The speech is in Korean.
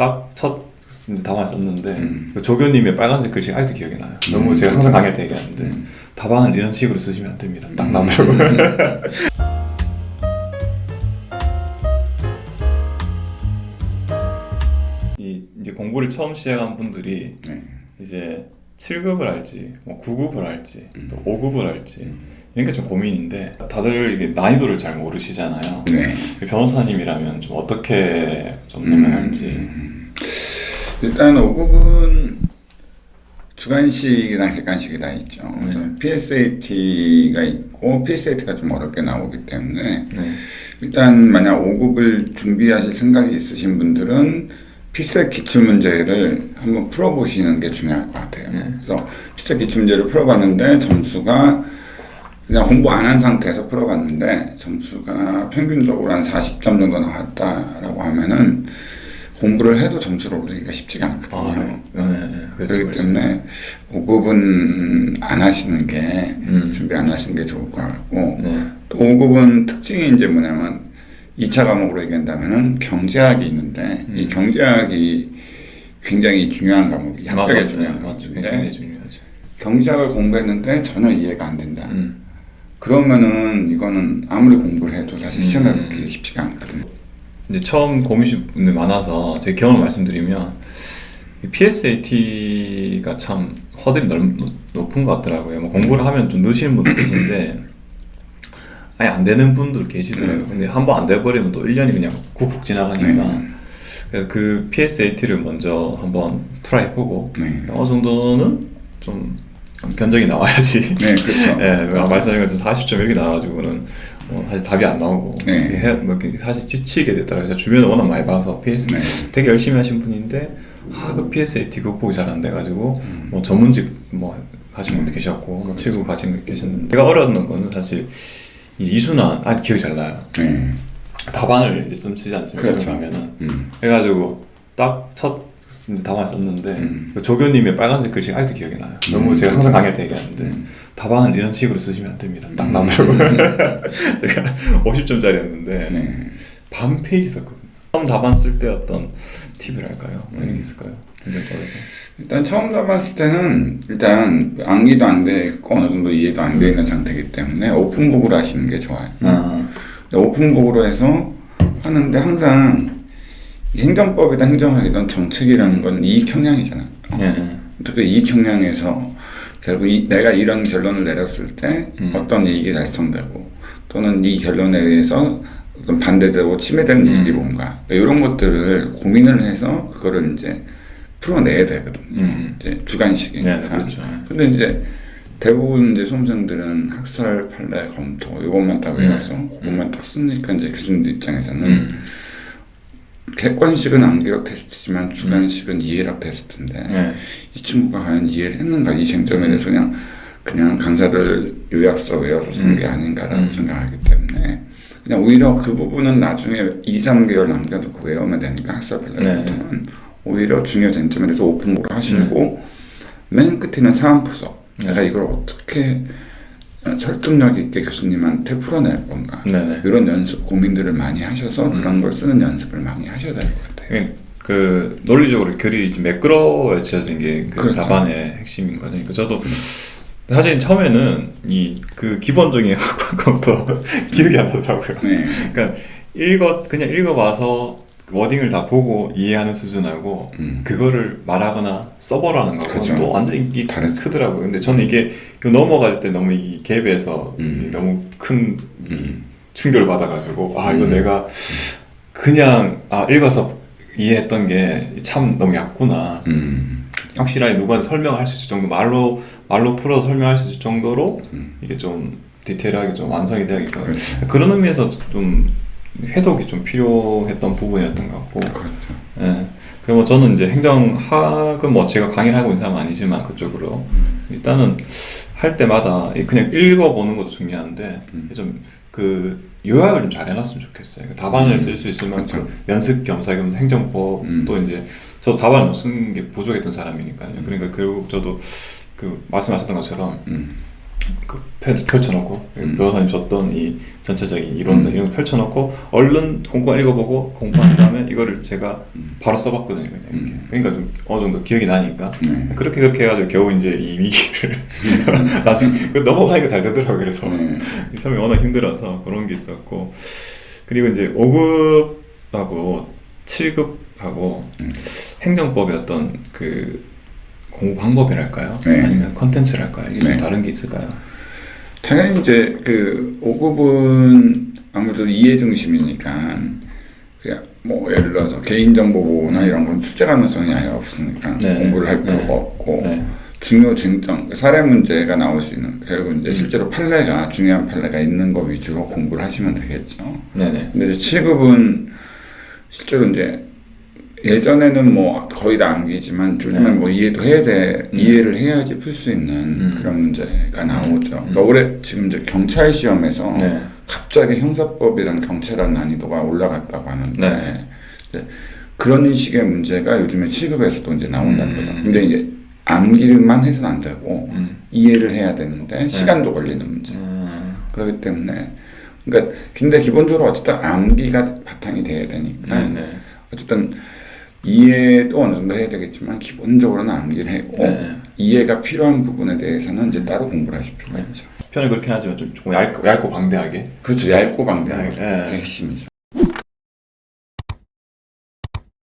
딱첫 답안 썼는데 음. 그 조교님의 빨간색 글씨 아직도 기억이 나요. 너무 음, 제가 그렇죠. 항상 강의할 때 얘기하는데 음. 답안을 이런 식으로 쓰시면 안 됩니다. 딱 음. 나오려고. 이 이제 공부를 처음 시작한 분들이 네. 이제 7급을 할지, 뭐 9급을 할지, 음. 또 5급을 할지 이런 게 좀 고민인데 다들 이게 난이도를 잘 모르시잖아요. 네. 변호사님이라면 좀 어떻게 좀 넘어갈지. 음. 일단 5급은 주관식이랑 객관식이 다 있죠. 네. PSAT가 있고 PSAT가 좀 어렵게 나오기 때문에 네. 일단 만약 5급을 준비하실 생각이 있으신 분들은 피스의 기출 문제를 한번 풀어보시는 게 중요할 것 같아요. 네. 그래서 피스 기출 문제를 풀어봤는데 점수가 그냥 공부 안 한 상태에서 풀어봤는데 점수가 평균적으로 한 40점 정도 나왔다라고 하면은 공부를 해도 점수를 올리기가 쉽지가 않거든요. 아, 네. 네. 네. 그렇죠, 그렇기 그렇죠. 때문에 5급은 안 하시는 게 음. 준비 안 하시는 게 좋을 것 같고 네. 또 5급은 특징이 이제 뭐냐면 2차 과목으로 얘기한다면은 경제학이 있는데 이 경제학이 굉장히 중요한 과목이 맞죠. 중요한 네. 과목인데. 경제학을 공부했는데 전혀 이해가 안 된다. 음. 그러면은 이거는 아무리 공부를 해도 사실 시험에 음. 붙기 쉽지가 않거든요. 이제 처음 고민이신 분들 많아서 제 경험을 말씀드리면 이 PSAT가 참 허들이 넓, 높은 것 같더라고요. 뭐 공부를 하면 좀 느시는 분도 계신데 아예 안 되는 분들 계시더라고요. 근데 한 번 안 돼버리면 또 1년이 그냥 쿡쿡 지나가니까 네. 그래서 그 PSAT를 먼저 한번 트라이 해보고 네. 어느 정도는 좀 견적이 나와야지 네, 그렇죠. 예, 뭐 말씀하신 것처럼 40점 이렇게 나와가지고는 뭐 사실 답이 안 나오고 네. 해, 뭐 사실 지치게 되더라고요. 주변에 워낙 많이 봐서 PS 네. 되게 열심히 하신 분인데 아, 그 PSAT 극복이 잘 안 돼가지고 음. 뭐 전문직 뭐 가신 분도 계셨고 뭐 7급 가신 분 계셨는데 제가 어려웠는 거는 사실 이 이순환 아 기억이 잘 나요. 네. 답안을 이제 쓰지 않습니까? 그렇죠. 하면은 음. 그래가지고 딱 첫 답안 썼는데 음. 그 조교님의 빨간색 글씨 아직도 기억이 나요. 너무 음, 제가. 항상 강의할 때 얘기하는데 음. 답안을 이런 식으로 쓰시면 안 됩니다. 딱 나오려고 제가 50점짜리였는데 네. 반 페이지 썼거든요. 처음 답안 쓸 때 어떤 팁을 할까요? 뭐 음. 이런 게 있을까요? 굉장히 떨어져. 일단 처음 잡았을 때는 일단 암기도 안돼 있고 어느 정도 이해도 안돼 있는 상태이기 때문에 오픈북으로 하시는 게 좋아요. 아, 오픈북으로 해서 하는데 항상 이 행정법이든 행정학이든 정책이라는 건 이익 형량이잖아. 예, 예. 그 이익 형량에서 결국 이, 내가 이런 결론을 내렸을 때 음. 어떤 이익이 달성되고 또는 이 결론에 의해서 어떤 반대되고 침해되는 음. 이익이 뭔가 이런 것들을 고민을 해서 그거를 이제 풀어내야 되거든요. 음. 이제 주관식이니까. 네, 네, 그렇죠. 근데 이제 대부분 이제 수험생들은 학설, 판례, 검토 이것만 딱 외워서 그것만 딱 쓰니까 이제 교수님들 입장에서는 음. 객관식은 암기력 테스트지만 주관식은 이해력 테스트인데 네. 이 친구가 과연 이해를 했는가 이 쟁점에 대해서 그냥 그냥 강사들 요약서 외워서 쓴 게 아닌가라고 음. 생각하기 때문에 그냥 오히려 그 부분은 나중에 2, 3개월 남겨두고 외우면 되니까 네. 플랫폼은 오히려 중요 쟁점에 대해서 오픈으로 하시고 맨 끝에는 사안푸석 네. 내가 이걸 어떻게 설득력 있게 교수님한테 풀어낼 건가 네네. 이런 연습 고민들을 많이 하셔서 그런 걸 쓰는 연습을 많이 하셔야 될 것 같아요. 그- 그 논리적으로 결이 좀 매끄러워져진 게그 그렇죠. 답안의 핵심인 거죠. 그러니까 저도 사실 처음에는 이 그 기본적인 것도 기억이 안 나더라고요. 네. 그러니까 읽어 그냥 읽어봐서 그 워딩을 다 보고 이해하는 수준하고 음. 그거를 말하거나 써보라는 거고 그죠. 또 완전히 이게 다르죠. 크더라고요. 근데 저는 이게 그 넘어갈 때 너무 이 갭에서 음. 이 너무 큰 음. 충격을 받아가지고 아 이거 음. 내가 그냥 아 읽어서 이해했던 게 참 너무 얕구나. 음. 확실하게 누구한테 설명할 수 있을 정도 말로 말로 풀어서 설명할 수 있을 정도로 음. 이게 좀 디테일하게 좀 완성이 돼야겠다. 그렇죠. 그런 의미에서 좀 해독이 좀 필요했던 부분이었던 것 같고. 그렇죠. 예. 그뭐 저는 이제 행정학은 뭐 제가 강의를 하고 있는 사람은 아니지만 그쪽으로 일단은 할 때마다 그냥 읽어보는 것도 중요한데 음. 좀그 요약을 좀 잘 해놨으면 좋겠어요. 그 답안을 음. 쓸수 있을 만큼 그렇죠. 연습 겸사 겸 행정법 음. 또 이제 저도 답안을 쓴게 부족했던 사람이니까요. 그러니까 결국 저도 그 말씀하셨던 것처럼 음. 그 펼- 펼쳐놓고 음. 변호사님 줬던 이 전체적인 이론들 이런 거 펼쳐놓고 얼른 공부 읽어보고 공부한 다음에 이거를 제가 바로 써봤거든요. 그냥 이렇게. 음. 그러니까 좀 어느 정도 기억이 나니까 네. 그렇게 그렇게 해가지고 겨우 이제 이 위기를 나중에 그 넘어가니까 잘 되더라고요. 그래서 네. 처음에 워낙 힘들어서 그런 게 있었고 그리고 이제 5급하고 7급하고 음. 행정법의 어떤 그 공부 방법이랄까요? 네. 아니면 컨텐츠랄까요? 이게 좀 네. 다른 게 있을까요? 당연히 이제 그 5급은 아무래도 이해 중심이니까 그냥 뭐 예를 들어서 개인정보 보호나 이런 건 출제 가능성이 아예 없으니까 네. 공부를 할 네. 필요가 없고 네. 중요 쟁점 사례 문제가 나올 수 있는 그리고 음. 이제 실제로 판례가 중요한 판례가 있는 거 위주로 공부를 하시면 되겠죠. 네네. 근데 이제 7급은 실제로 이제 예전에는 뭐 거의 다 암기지만 요즘엔 네. 뭐 이해도 해야 돼 음. 이해를 해야지 풀 수 있는 음. 그런 문제가 나오죠. 그러니까 올해 지금 이제 경찰 시험에서 네. 갑자기 형사법이랑 경찰한 난이도가 올라갔다고 하는데 네. 이제 그런 식의 문제가 요즘에 7급에서도 이제 나온다는 음. 거죠. 근데 이제 암기만 해서는 안 되고 음. 이해를 해야 되는데 시간도 걸리는 문제. 음. 그렇기 때문에 그러니까 근데 기본적으로 어쨌든 암기가 바탕이 돼야 되니까 네네. 어쨌든 이해도 어느 정도 해야 되겠지만 기본적으로는 암기를 하고 네. 이해가 필요한 부분에 대해서는 이제 따로 공부를 하실 필요가 있죠. 표현이 그렇긴 하지만 좀 조금 얇고, 얇고 방대하게 그렇죠. 얇고 방대하게 네. 그게 핵심이죠.